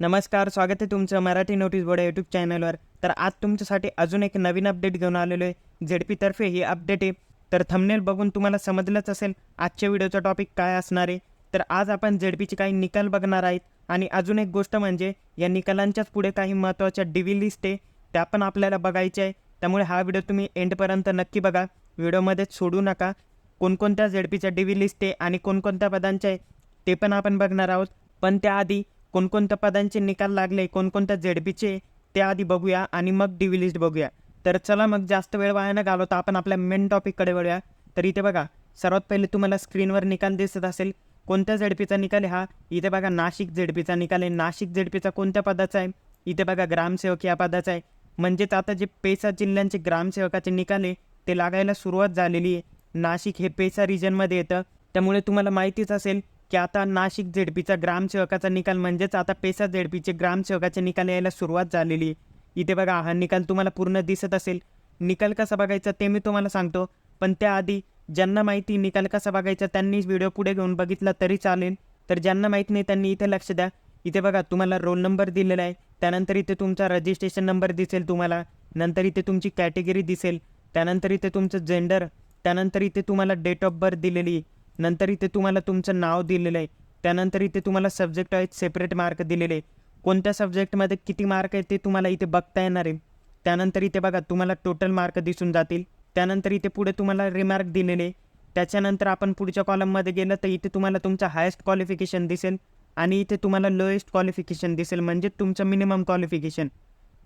नमस्कार स्वागत आहे तुमचं मराठी नोटीस बोर्ड यूट्यूब चॅनलवर तर आज तुमच्यासाठी अजून एक नवीन अपडेट घेऊन आलेलो आहे. झेडपीतर्फे ही अपडेट आहे. तर थंबनेल बघून तुम्हाला समजलंच असेल आजच्या व्हिडिओचा टॉपिक काय असणार आहे. तर आज आपण झेडपीचे काही निकाल बघणार आहेत. आणि अजून एक गोष्ट म्हणजे या निकालांच्याच पुढे काही महत्त्वाच्या डिव्ही लिस्ट आहे त्या पण आपल्याला बघायच्या आहे. त्यामुळे हा व्हिडिओ तुम्ही एंडपर्यंत नक्की बघा. व्हिडिओमध्ये सोडू नका. कोणकोणत्या झेडपीच्या डिव्ही लिस्ट आहे आणि कोणकोणत्या पदांच्या आहे ते पण आपण बघणार आहोत. पण त्याआधी कोणकोणत्या पदांचे निकाल लागले कोणकोणत्या झेडपीचे ते आधी बघूया आणि मग डी लिस्ट बघूया. तर चला मग जास्त वेळ वाया न घालवता आपण आपल्या मेन टॉपिककडे वळूया. तर इथे बघा सर्वात पहिले तुम्हाला स्क्रीनवर निकाल दिसत असेल. कोणत्या झेडपीचा निकाल आहे हा? इथे बघा नाशिक झेडपीचा निकाल आहे. नाशिक झेडपीचा कोणत्या पदाचा आहे? इथे बघा ग्रामसेवक या पदाचा आहे. म्हणजेच आता जे पेसा जिल्ह्यांचे ग्रामसेवकाचे निकाल आहे ते लागायला सुरुवात झालेली आहे. नाशिक हे पेसा रिजनमध्ये येतं. त्यामुळे तुम्हाला माहितीच असेल की आता नाशिक झेडपीचा ग्रामसेवकाचा निकाल म्हणजेच आता पेसा झेडपीचे ग्रामसेवकाचे निकाल यायला सुरुवात झालेली आहे. इथे बघा हा निकाल तुम्हाला पूर्ण दिसत असेल. निकाल कसा बघायचा ते मी तुम्हाला सांगतो. पण त्याआधी ज्यांना माहिती निकाल कसा बघायचा त्यांनी व्हिडिओ पुढे घेऊन बघितला तरी चालेल. तर ज्यांना माहीत नाही त्यांनी इथे लक्ष द्या. इथे बघा तुम्हाला रोल नंबर दिलेला आहे. त्यानंतर इथे तुमचा रजिस्ट्रेशन नंबर दिसेल तुम्हाला. नंतर इथे तुमची कॅटेगरी दिसेल. त्यानंतर इथे तुमचं जेंडर. त्यानंतर इथे तुम्हाला डेट ऑफ बर्थ दिलेली आहे. नंतर इथे तुम्हाला तुमचं नाव दिलेलं आहे. त्यानंतर इथे तुम्हाला सब्जेक्ट आहेत सेपरेट मार्क दिलेले आहे. कोणत्या सब्जेक्टमध्ये किती मार्क आहेत ते तुम्हाला इथे बघता येणार आहे. त्यानंतर इथे बघा तुम्हाला टोटल मार्क दिसून जातील. त्यानंतर इथे पुढे तुम्हाला रिमार्क दिलेले त्याच्यानंतर आपण पुढच्या कॉलममध्ये गेलं तर इथे तुम्हाला तुमचं हायेस्ट क्वालिफिकेशन दिसेल आणि इथे तुम्हाला लोएस्ट क्वालिफिकेशन दिसेल म्हणजे तुमचं मिनिमम क्वालिफिकेशन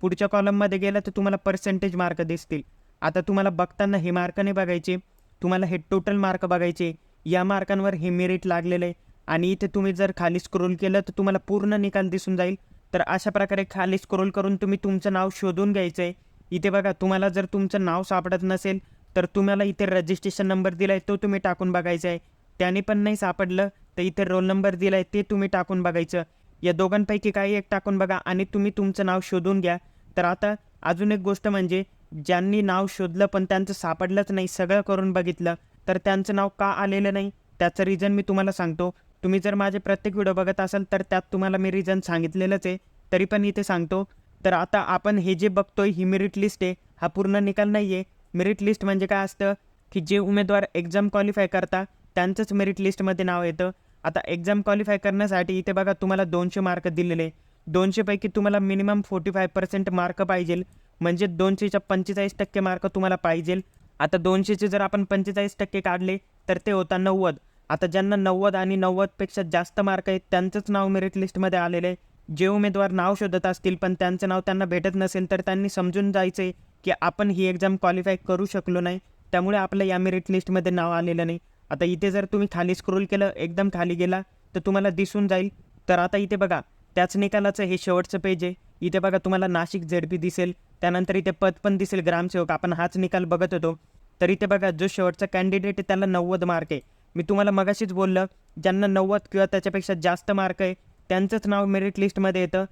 पुढच्या कॉलममध्ये गेलं तर तुम्हाला पर्सेंटेज मार्क दिसतील. आता तुम्हाला बघताना हे मार्क नाही बघायचे. तुम्हाला हे टोटल मार्क बघायचे. या मार्कांवर हे मेरिट लागलेलं आहे. आणि इथे तुम्ही जर खाली स्क्रोल केलं तर तुम्हाला पूर्ण निकाल दिसून जाईल. तर अशा प्रकारे खाली स्क्रोल करून तुम्ही तुमचं नाव शोधून घ्यायचं आहे इथे बघा तुम्हाला जर तुमचं नाव सापडत नसेल तर तुम्हाला इथे रजिस्ट्रेशन नंबर दिला आहे तो तुम्ही टाकून बघायचा आहे त्याने पण नाही सापडलं तर इथे रोल नंबर दिला आहे ते तुम्ही टाकून बघायचं. या दोघांपैकी काही एक टाकून बघा आणि तुम्ही तुमचं नाव शोधून घ्या. तर आता अजून एक गोष्ट म्हणजे ज्यांनी नाव शोधलं पण त्यांचं सापडलंच नाही सगळं करून बघितलं. तर त्यांचं नाव का आलेलं नाही? त्याचं रिझन मी तुम्हाला सांगतो. तुम्ही जर माझे प्रत्येक व्हिडिओ बघत असाल तर त्यात तुम्हाला मी रिझन सांगितलेलंच आहे. तरी पण इथे सांगतो. तर आता आपण हे जे बघतोय ही मेरिट लिस्ट आहे. हा पूर्ण निकाल नाही आहे मेरिट लिस्ट म्हणजे काय असतं? की जे उमेदवार एक्झाम क्वालिफाय करता त्यांचंच मेरिट लिस्टमध्ये नाव येतं. आता एक्झाम क्वालिफाय करण्यासाठी इथे बघा तुम्हाला दोनशे मार्क दिलेले. दोनशेपैकी तुम्हाला minimum forty five percent mark पाहिजे म्हणजे दोनशेच्या पंचेचाळीस टक्के मार्क तुम्हाला पाहिजे आता दोनशेचे जर आपण पंचेचाळीस टक्के काढले तर ते होता नव्वद. आता ज्यांना नव्वद आणि नव्वदपेक्षा जास्त मार्क आहेत त्यांचंच नाव मेरिट लिस्टमध्ये आलेलं आहे. जे उमेदवार नाव शोधत असतील पण त्यांचं नाव त्यांना भेटत नसेल तर त्यांनी समजून जायचं आहे की आपण ही एक्झाम क्वालिफाय करू शकलो नाही. त्यामुळे आपलं या मेरिट लिस्टमध्ये नाव आलेलं नाही. आता इथे जर तुम्ही खाली स्क्रोल केलं एकदम खाली गेला तर तुम्हाला दिसून जाईल. तर आता इथे बघा त्याच निकालाचं हे शेवटचं पेज आहे. इथे बघा तुम्हाला नाशिक झेडपी दिसेल. त्यानंतर इथे पद पण दिसेल. ग्रामसेवक आपण हाच निकाल बघत होतो. तर इथे बघा जो शेवटचा कॅन्डिडेट आहे त्याला नव्वद मार्क आहे. मी तुम्हाला मगाशीच बोललं ज्यांना नव्वद किंवा त्याच्यापेक्षा जास्त मार्क आहे त्यांचंच नाव मेरिट लिस्टमध्ये येतं.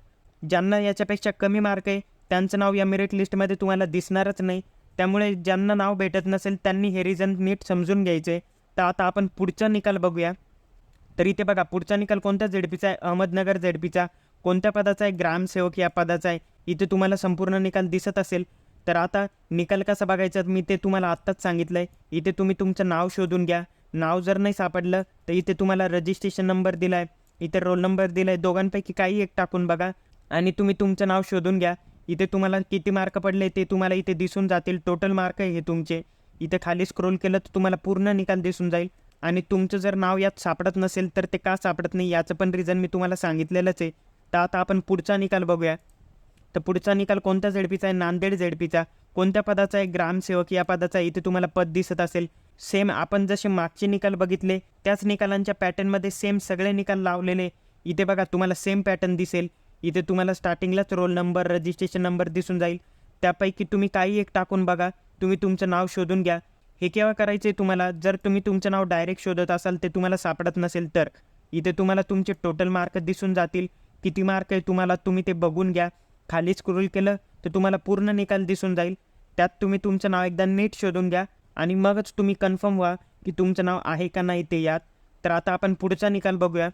ज्यांना याच्यापेक्षा कमी मार्क आहे त्यांचं नाव या मेरिट लिस्टमध्ये तुम्हाला दिसणारच नाही. त्यामुळे ज्यांना नाव भेटत नसेल त्यांनी हे रिझन नीट समजून घ्यायचे. तर आता आपण पुढचा निकाल बघूया. तर इथे बघा पुढचा निकाल कोणत्या झेडपीचा आहे. अहमदनगर झेडपीचा कोणत्या पदाचा आहे? ग्रामसेवक या पदाचा आहे. इथे तुम्हाला संपूर्ण निकाल दिसत असेल. तर आता निकाल कसा बघायचा मी ते तुम्हाला आत्ताच सांगितलं आहे इथे तुम्ही तुमचं नाव शोधून घ्या. नाव जर नाही सापडलं तर इथे तुम्हाला रजिस्ट्रेशन नंबर दिला आहे इथे रोल नंबर दिला आहे दोघांपैकी काही एक टाकून बघा. आणि तुम्ही तुमचं नाव शोधून घ्या. इथे तुम्हाला किती मार्क पडले ते तुम्हाला इथे दिसून जातील. टोटल मार्क आहे हे तुमचे. इथे खाली स्क्रोल केलं तर तुम्हाला पूर्ण निकाल दिसून जाईल. आणि तुमचं जर नाव यात सापडत नसेल तर ते का सापडत नाही याचं पण रिझन मी तुम्हाला सांगितलेलंच आहे. तर आता आपण पुढचा निकाल बघूया. तर पुढचा निकाल कोणत्या झेडपीचा आहे? नांदेड झेडपीचा. कोणत्या पदाचा आहे? ग्रामसेवक या पदाचा इथे तुम्हाला पद दिसत असेल. सेम आपण जसे मागचे निकाल बघितले त्याच निकालांच्या पॅटर्नमध्ये सेम सगळे निकाल लावलेले. इथे बघा तुम्हाला सेम पॅटर्न दिसेल. इथे तुम्हाला स्टार्टिंगलाच रोल नंबर रजिस्ट्रेशन नंबर दिसून जाईल. त्यापैकी तुम्ही काही एक टाकून बघा. तुम्ही तुमचं नाव शोधून घ्या. हे केव्हा करायचे तुम्हाला? जर तुम्ही तुमचं नाव डायरेक्ट शोधत असाल ते तुम्हाला सापडत नसेल तर. इथे तुम्हाला तुमचे टोटल मार्क दिसून जातील. किती मार्क आहे तुम्हाला तुम्ही ते बघून घ्या. खाली स्क्रोल केलं तर तुम्हाला पूर्ण निकाल दिसून जाईल. त्यात तुम्ही तुमचं नाव एकदा नीट शोधून घ्या आणि मगच तुम्ही कन्फर्म व्हा की तुमचं नाव आहे का नाही ते यात. तर आता आपण पुढचा निकाल बघूया.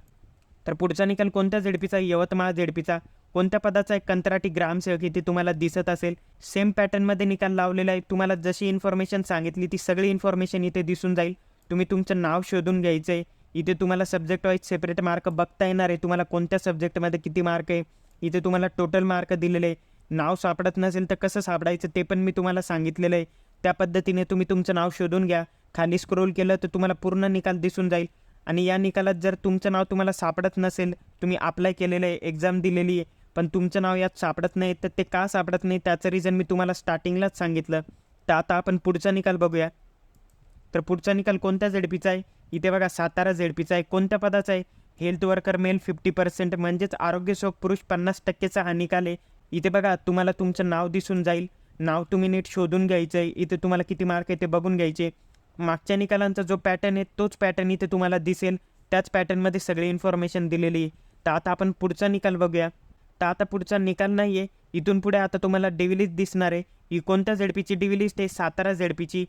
तर पुढचा निकाल कोणत्या झेडपीचा आहे? यवतमाळ झेडपीचा कोणत्या पदाचा एक कंत्राटी ग्रामसेवक इथे तुम्हाला दिसत असेल. सेम पॅटर्नमध्ये निकाल लावलेला आहे. तुम्हाला जशी इन्फॉर्मेशन सांगितली ती सगळी इन्फॉर्मेशन इथे दिसून जाईल. तुम्ही तुमचं नाव शोधून घ्यायचं आहे इथे तुम्हाला सब्जेक्ट वाईज सेपरेट मार्क बघता येणार आहे. तुम्हाला कोणत्या सब्जेक्टमध्ये किती मार्क आहे? इथे तुम्हाला टोटल मार्क दिलेले आहे. नाव सापडत नसेल तर कसं सापडायचं ते पण मी तुम्हाला सांगितलेलं आहे. त्या पद्धतीने तुम्ही तुमचं नाव शोधून घ्या. खाली स्क्रोल केलं तर तुम्हाला पूर्ण निकाल दिसून जाईल. आणि या निकालात जर तुमचं नाव तुम्हाला सापडत नसेल तुम्ही अप्लाय केलेलं आहे एक्झाम दिलेली आहे पण तुमचं नाव यात सापडत नाही तर ते का सापडत नाही त्याचं रिझन मी तुम्हाला स्टार्टिंगलाच सांगितलं. तर आता आपण पुढचा निकाल बघूया. तर पुढचा निकाल कोणत्या झेडपीचा आहे? इथे बघा सातारा झेडपीचा आहे कोणत्या पदाचा आहे? Health worker male fifty percent म्हणजेच आरोग्य पुरुष पन्नास टक्केचा हा निकाल आहे. इथे बघा तुम्हाला तुमचं नाव दिसून जाईल. नाव तुम्ही नीट शोधून घ्यायचं आहे इथे तुम्हाला किती मार्क आहे ते बघून घ्यायचे. मागच्या निकालांचा जो पॅटर्न आहे तोच पॅटर्न इथे तुम्हाला दिसेल. त्याच पॅटर्नमध्ये सगळी इन्फॉर्मेशन दिलेली आहे. तर आता आपण पुढचा निकाल बघूया. तर आता पुढचा निकाल नाही आहे इथून पुढे आता तुम्हाला डिव्हिलिस्ट दिसणार आहे. ही कोणत्या झेडपीची डिव्हिलिस्ट आहे? सातारा झेडपीची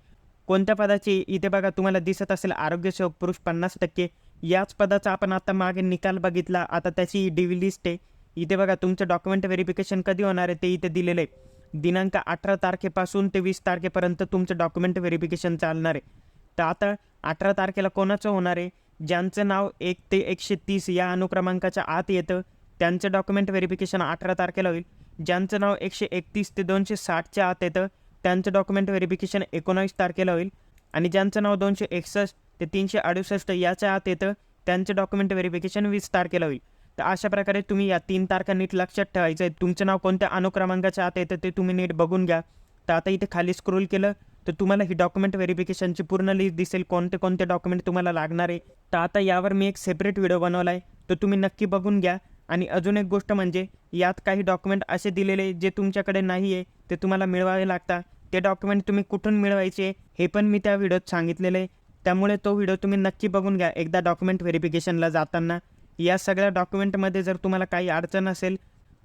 कोणत्या पदाची इथे बघा तुम्हाला दिसत असेल आरोग्यसेवक पुरुष पन्नास टक्के. याच पदाचा आपण आता मागे निकाल बघितला. आता त्याची डिव्ही लिस्ट आहे. इथे बघा तुमचं डॉक्युमेंट व्हेरिफिकेशन कधी होणार आहे ते इथे दिलेलं आहे. दिनांक अठरा तारखेपासून ते वीस तारखेपर्यंत तुमचं डॉक्युमेंट व्हेरिफिकेशन चालणार आहे. तर आता अठरा तारखेला कोणाचं होणार आहे? ज्यांचं नाव एक ते एकशे तीस या अनुक्रमांकाच्या आत येतं त्यांचं डॉक्युमेंट व्हेरिफिकेशन अठरा तारखेला होईल. ज्यांचं नाव एकशे एकतीस ते दोनशे साठच्या आत येतं त्यांचं डॉक्युमेंट व्हेरिफिकेशन एकोणावीस तारखेला होईल. आणि ज्यांचं नाव दोनशे एकसष्ट ते तीनशे अडुसष्ट याच्या आत येतं त्यांचं डॉक्युमेंट व्हेरिफिकेशन वीस तारखेला होईल. तर अशा प्रकारे तुम्ही या तीन तारखा नीट लक्षात ठेवायचं आहे. तुमचं नाव कोणत्या अनुक्रमांकाच्या आत येतं ते तुम्ही नीट बघून घ्या. तर आता इथे खाली स्क्रोल केलं तर तुम्हाला ही डॉक्युमेंट व्हेरिफिकेशनची पूर्ण लिस्ट दिसेल. कोणते कोणते डॉक्युमेंट तुम्हाला लागणार आहे. तर आता यावर मी एक सेपरेट व्हिडिओ बनवला आहे तर तुम्ही नक्की बघून घ्या. आणि अजून एक गोष्ट म्हणजे यात काही डॉक्युमेंट असे दिलेले जे तुमच्याकडे नाही आहे ते तुम्हाला मिळवावे लागतात. ते डॉक्युमेंट तुम्ही कुठून मिळवायचे हे पण मी त्या व्हिडिओत सांगितलेलं. आहे त्यामुळे तो व्हिडिओ तुम्ही नक्की बघून घ्या एकदा डॉक्युमेंट व्हेरिफिकेशनला जाताना. या सगळ्या डॉक्युमेंटमध्ये जर तुम्हाला काही अडचण असेल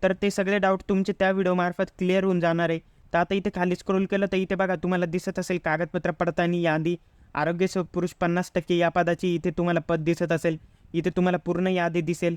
तर ते सगळे डाऊट तुमचे त्या व्हिडिओमार्फत क्लिअर होऊन जाणार आहे. तर आता इथे खाली स्क्रोल केलं तर इथे बघा तुम्हाला दिसत असेल कागदपत्र पडताळणी यादी. आरोग्य पुरुष पन्नास टक्के या पदाची इथे तुम्हाला पद दिसत असेल. इथे तुम्हाला पूर्ण यादी दिसेल.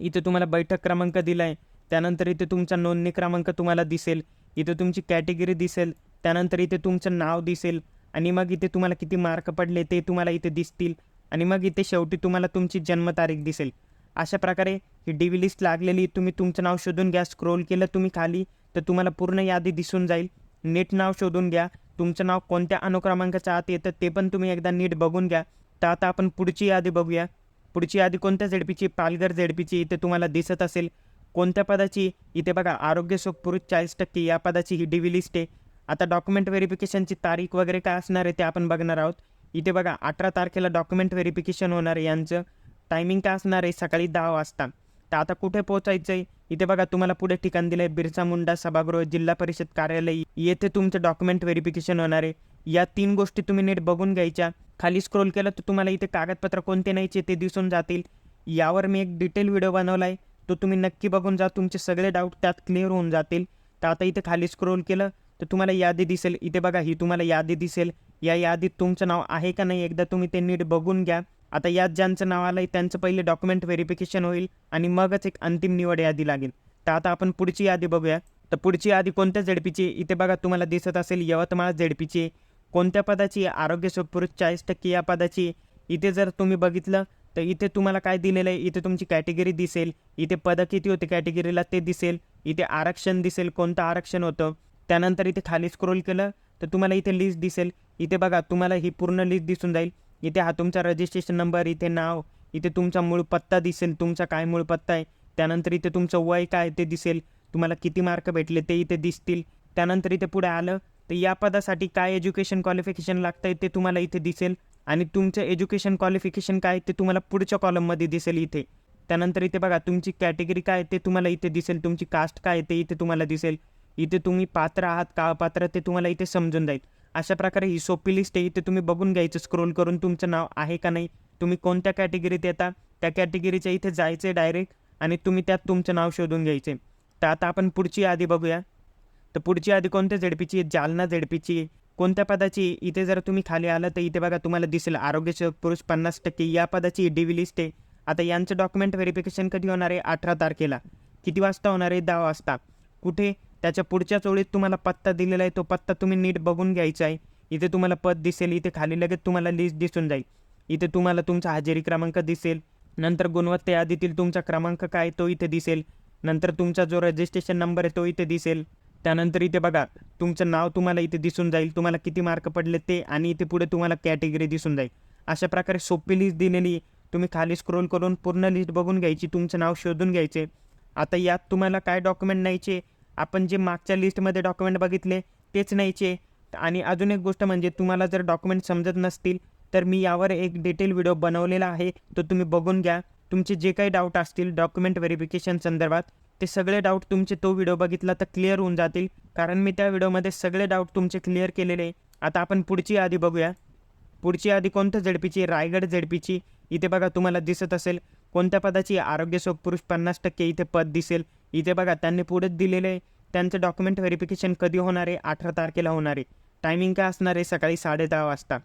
इथे तुम्हाला बैठक क्रमांक दिला आहे त्यानंतर इथे तुमचा नोंदणी क्रमांक तुम्हाला दिसेल. इथे तुमची कॅटेगरी दिसेल त्यानंतर इथे तुमचं नाव दिसेल आणि मग इथे तुम्हाला किती मार्क पडले ते तुम्हाला इथे दिसतील आणि मग इथे शेवटी तुम्हाला तुमची जन्मतारीख दिसेल. अशा प्रकारे ही डी व्ही लिस्ट लागलेली तुम्ही तुमचं नाव शोधून घ्या स्क्रोल केलं तुम्ही खाली तर तुम्हाला पूर्ण यादी दिसून जाईल. नीट नाव शोधून घ्या तुमचं नाव कोणत्या अनुक्रमांकाच्या आत येतं ते पण तुम्ही एकदा नीट बघून घ्या. तर आता आपण पुढची यादी बघूया. पुढची यादी कोणत्या झेडपीची पालघर झेडपीची इथे तुम्हाला दिसत असेल. कोणत्या पदाची? इथे बघा आरोग्य पुरुष चाळीस टक्के या पदाची ही डीव्ही लिस्ट आहे. आता डॉक्युमेंट व्हेरिफिकेशनची तारीख वगैरे काय असणार आहे ते आपण बघणार आहोत. इथे बघा अठरा तारखेला डॉक्युमेंट व्हेरिफिकेशन होणार आहे यांचं. टायमिंग काय असणार आहे? सकाळी दहा वाजता. तर आता कुठे पोहोचायचं आहे इथे बघा तुम्हाला पुढे ठिकाण दिलं आहे बिरसा मुंडा सभागृह जिल्हा परिषद कार्यालय. येथे तुमचं डॉक्युमेंट व्हेरिफिकेशन होणार आहे. या तीन गोष्टी तुम्ही नीट बघून घ्यायच्या. खाली स्क्रोल केलं तर तुम्हाला इथे कागदपत्र कोणते नाहीचे ते दिसून जातील. यावर मी एक डिटेल व्हिडिओ बनवला आहे तो तुम्ही नक्की बघून जा तुमचे सगळे डाऊट त्यात क्लिअर होऊन जातील. तर आता इथे खाली स्क्रोल केलं तर तुम्हाला यादी दिसेल. इथे बघा ही तुम्हाला यादी दिसेल. या यादीत तुमचं नाव आहे का नाही एकदा तुम्ही ते नीट बघून घ्या. आता यात ज्यांचं नाव आलं आहे त्यांचं पहिले डॉक्युमेंट व्हेरिफिकेशन होईल आणि मगच एक अंतिम निवड यादी लागेल. तर आता आपण पुढची यादी बघूया. तर पुढची यादी कोणत्या झेडपीची इथे बघा तुम्हाला दिसत असेल यवतमाळ झेडपीची कोणत्या पदाची आरोग्य पुरुष चाळीस टक्के या पदाची इथे जर तुम्ही बघितलं तर इथे तुम्हाला काय दिलेलं आहे? इथे तुमची कॅटेगरी दिसेल. इथे पदं किती होते कॅटेगरीला ते दिसेल. इथे आरक्षण दिसेल. कोणतं आरक्षण होतं? त्यानंतर इथे खाली स्क्रोल केलं तर तुम्हाला इथे लिस्ट दिसेल. इथे बघा तुम्हाला ही पूर्ण लिस्ट दिसून जाईल. इथे हा तुमचा रजिस्ट्रेशन नंबर इथे नाव इथे तुमचा मूळ पत्ता दिसेल. तुमचा काय मूळ पत्ता आहे? त्यानंतर इथे तुमचं वय काय ते दिसेल. तुम्हाला किती मार्क भेटले ते इथे दिसतील. त्यानंतर इथे पुढे आलं तर या पदासाठी काय एज्युकेशन क्वालिफिकेशन लागतं आहे ते तुम्हाला इथे दिसेल. आणि तुमचं एज्युकेशन क्वालिफिकेशन काय ते तुम्हाला पुढच्या कॉलममध्ये दिसेल इथे. त्यानंतर इथे बघा तुमची कॅटेगरी काय ते तुम्हाला इथे दिसेल. तुमची कास्ट काय ते इथे तुम्हाला दिसेल. इथे तुम्ही पात्र आहात का अपात्र ते तुम्हाला इथे समजून जाईल. अशा प्रकारे ही सोपी लिस्ट आहे. इथे तुम्ही बघून घ्यायचं स्क्रोल करून तुमचं नाव आहे का नाही तुम्ही कोणत्या कॅटेगरीत येता त्या कॅटेगरीच्या इथे जायचं डायरेक्ट आणि तुम्ही त्यात तुमचं नाव शोधून घ्यायचे तर आता आपण पुढची यादी बघूया. तर पुढची यादी कोणत्या झेडपीची आहे? जालना झेडपीची आहे. कोणत्या पदाची इथे जर तुम्ही खाली आलं तर इथे बघा तुम्हाला दिसेल. आरोग्य पुरुष पन्नास टक्के या पदाची डी लिस्ट आहे. आता यांचं डॉक्युमेंट व्हेरिफिकेशन कधी होणार आहे? अठरा तारखेला. किती वाजता होणार आहे? दहा वाजता. कुठे? त्याच्या पुढच्या चोळीत तुम्हाला पत्ता दिलेला आहे. तो पत्ता तुम्ही नीट बघून घ्यायचा आहे. इथे तुम्हाला पद दिसेल. इथे खाली लगेच तुम्हाला लिस्ट दिसून जाईल. इथे तुम्हाला तुमचा हजेरी क्रमांक दिसेल. नंतर गुणवत्ता यादीतील तुमचा क्रमांक काय तो इथे दिसेल. नंतर तुमचा जो रजिस्ट्रेशन नंबर आहे तो इथे दिसेल. त्यानंतर इथे बघा तुमचं नाव तुम्हाला इथे दिसून जाईल तुम्हाला किती मार्क पडले ते आणि इथे पुढे तुम्हाला कॅटेगरी दिसून जाईल. अशा प्रकारे सोपी लिस्ट दिलेली तुम्ही खाली स्क्रोल करून पूर्ण लिस्ट बघून घ्यायची तुमचं नाव शोधून घ्यायचे. आता यात तुम्हाला काय डॉक्युमेंट न्यायचे? आपण जे मागच्या लिस्टमध्ये डॉक्युमेंट बघितले तेच न्यायचे. आणि अजून एक गोष्ट म्हणजे तुम्हाला जर डॉक्युमेंट समजत नसतील तर मी यावर एक डिटेल व्हिडिओ बनवलेला आहे. तो तुम्ही बघून घ्या. तुमचे जे काही डाऊट असतील डॉक्युमेंट व्हेरिफिकेशन संदर्भात. ते सगळे डाऊट तुमचे तो व्हिडिओ बघितला तर क्लिअर होऊन जातील. कारण मी त्या व्हिडिओमध्ये सगळे डाऊट तुमचे क्लिअर केलेले आहे. आता आपण पुढची यादी बघूया. पुढची यादी कोणत्या झेडपीची रायगड झेडपीची. इथे बघा तुम्हाला दिसत असेल. कोणत्या पदाची आरोग्य पुरुष पन्नास टक्के इथे पद दिसेल. इथे बघा त्यांनी पुढेच दिलेलं आहे. त्यांचं डॉक्युमेंट व्हेरिफिकेशन कधी होणार आहे? अठरा तारखेला होणार आहे. टायमिंग काय असणार आहे? सकाळी साडे दहा वाजता.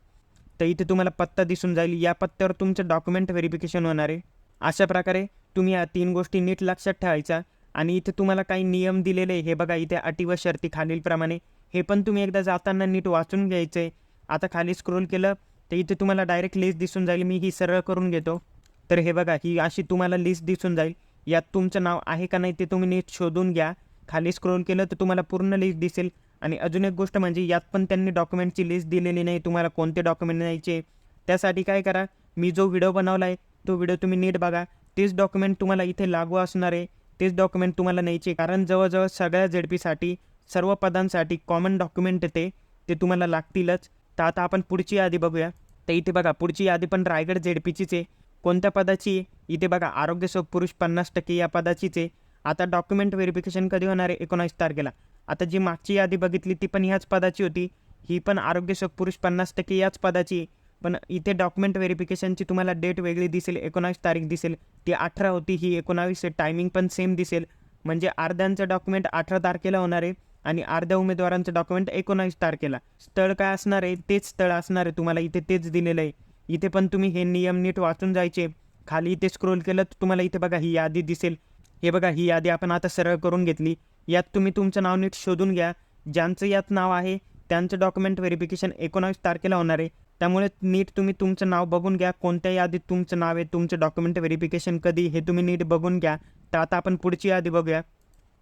तर इथे तुम्हाला पत्ता दिसून जाईल. या पत्त्यावर तुमचं डॉक्युमेंट व्हेरिफिकेशन होणार आहे. अशा प्रकारे तुम्ही या तीन गोष्टी नीट लक्षात ठेवायचा आणि इथे तुम्हाला काही नियम दिलेले हे बघा इथे अटी व शर्ती खालीलप्रमाणे. हे पण तुम्ही एकदा जाताना नीट वाचून घ्यायचं आहे आता खाली स्क्रोल केलं तर इथे तुम्हाला डायरेक्ट लिस्ट दिसून जाईल. मी ही सरळ करून घेतो. तर हे बघा ही अशी तुम्हाला लिस्ट दिसून जाईल. यात तुमचं नाव आहे का नाही ते तुम्ही नीट शोधून घ्या. खाली स्क्रोल केलं तर तुम्हाला पूर्ण लिस्ट दिसेल. आणि अजून एक गोष्ट म्हणजे यात पण त्यांनी डॉक्युमेंटची लिस्ट दिलेली नाही. तुम्हाला कोणते डॉक्युमेंट द्यायचे त्यासाठी काय करा मी जो व्हिडिओ बनवला आहे तो व्हिडिओ तुम्ही नीट बघा. तेच डॉक्युमेंट तुम्हाला इथे लागू असणार आहे. तेच डॉक्युमेंट तुम्हाला न्यायचे कारण जवळजवळ सगळ्या झेडपीसाठी सर्व पदांसाठी कॉमन डॉक्युमेंट ते ते तुम्हाला लागतीलच. तर आता आपण पुढची यादी बघूया. तर इथे बघा पुढची यादी पण रायगड झेडपीचीच आहे. कोणत्या पदाची आहे? इथे बघा आरोग्य सेवक पुरुष पन्नास टक्के या पदाचीच आहे. आता डॉक्युमेंट व्हेरिफिकेशन कधी होणार आहे? एकोणावीस तारखेला. आता जी मागची यादी बघितली ती पण ह्याच पदाची होती. ही पण आरोग्य सेवक पुरुष पन्नास टक्के याच पदाची आहे. पण इथे डॉक्युमेंट व्हेरिफिकेशनची तुम्हाला डेट वेगळी दिसेल एकोणावीस तारीख दिसेल ती अठरा होती ही एकोणावीस टायमिंग पण सेम दिसेल. म्हणजे अर्ध्यांचं डॉक्युमेंट अठरा तारखेला होणार आहे आणि अर्ध्या उमेदवारांचं डॉक्युमेंट एकोणावीस तारखेला. स्थळ काय असणार आहे? तेच स्थळ असणार आहे तुम्हाला इथे तेच दिलेलं आहे. इथे पण तुम्ही हे नियम नीट वाचून जायचे. खाली इथे स्क्रोल केलं तर तुम्हाला इथे बघा ही यादी दिसेल. हे बघा ही यादी आपण आता सरळ करून घेतली. यात तुम्ही तुमचं नाव नीट शोधून घ्या. ज्यांचं यात नाव आहे त्यांचं डॉक्युमेंट व्हेरिफिकेशन एकोणावीस तारखेला होणार आहे. त्यामुळे नीट तुम्ही तुमचं नाव बघून घ्या. कोणत्या यादीत तुमचं नाव आहे तुमचं डॉक्युमेंट व्हेरिफिकेशन कधी हे तुम्ही नीट बघून घ्या. तर आता आपण पुढची यादी बघूया.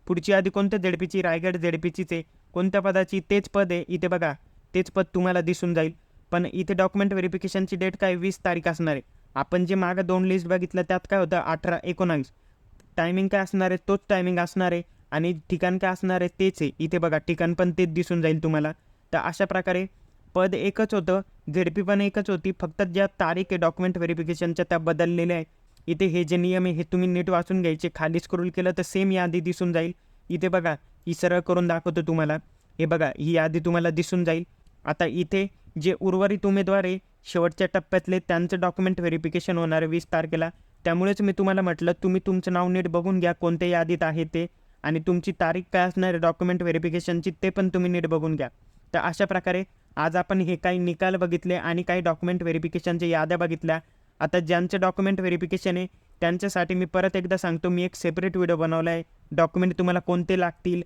पुढची यादी कोणत्या झेडपीची? रायगड झेडपीचीच आहे. कोणत्या पदाची? तेच पद आहे. इथे बघा तेच पद तुम्हाला दिसून जाईल. पण इथे डॉक्युमेंट व्हेरिफिकेशनची डेट काय? वीस तारीख असणार आहे. आपण जे मागं दोन लिस्ट बघितलं त्यात काय होतं? अठरा एकोणावीस टायमिंग काय असणार आहे? तोच टायमिंग असणार आहे. आणि ठिकाण काय असणार आहे? तेच आहे. इथे बघा ठिकाण पण तेच दिसून जाईल तुम्हाला. तर अशा प्रकारे पद एकच होतं. झेडपी पण एकच होती. फक्त ज्या तारीख आहे डॉक्युमेंट व्हेरिफिकेशनच्या त्या बदललेल्या आहे इथे हे जे नियम आहे हे तुम्ही नीट वाचून घ्यायचे. खाली स्क्रोल केलं तर सेम यादी दिसून जाईल. इथे बघा ही सरळ करून दाखवतो तुम्हाला. हे बघा ही यादी तुम्हाला दिसून जाईल. आता इथे जे उर्वरित उमेदवार आहे शेवटच्या टप्प्यातले त्यांचं डॉक्युमेंट व्हेरिफिकेशन होणार आहे वीस तारखेला. त्यामुळेच मी तुम्हाला म्हटलं तुम्ही तुमचं नाव नीट बघून घ्या कोणत्या यादीत आहे ते. आणि तुमची तारीख काय असणार आहे डॉक्युमेंट व्हेरिफिकेशनची ते पण तुम्ही नीट बघून घ्या. तर अशा प्रकारे आज आपण हे काही निकाल बघितले आणि काही डॉक्युमेंट व्हेरिफिकेशनच्या याद्या बघितल्या. आता ज्यांचं डॉक्युमेंट व्हेरिफिकेशन आहे त्यांच्यासाठी मी परत एकदा सांगतो मी एक सेपरेट व्हिडिओ बनवला आहे डॉक्युमेंट तुम्हाला कोणते लागतील?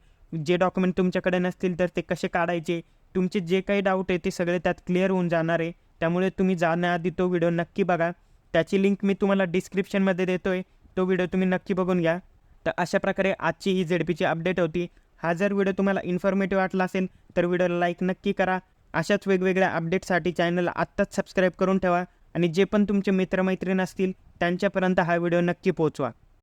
जे डॉक्युमेंट तुमच्याकडे नसतील तर ते कसे काढायचे? तुमचे जे काही डाऊट आहे ते सगळे त्यात क्लिअर होऊन जाणार आहे. त्यामुळे तुम्ही जाण्याआधी तो व्हिडिओ नक्की बघा. त्याची लिंक मी तुम्हाला डिस्क्रिप्शनमध्ये देतो आहे तो व्हिडिओ तुम्ही नक्की बघून घ्या. तर अशा प्रकारे आजची ही झेडपीची अपडेट होती. हा जर व्हिडिओ तुम्हाला इन्फॉर्मेटिव्ह वाटला असेल तर व्हिडिओला लाईक नक्की करा. अशाच वेगवेगळ्या अपडेटसाठी चॅनलला आत्ताच सबस्क्राईब करून ठेवा आणि जे पण तुमचे मित्रमैत्रीण असतील त्यांच्यापर्यंत हा व्हिडिओ नक्की पोहोचवा.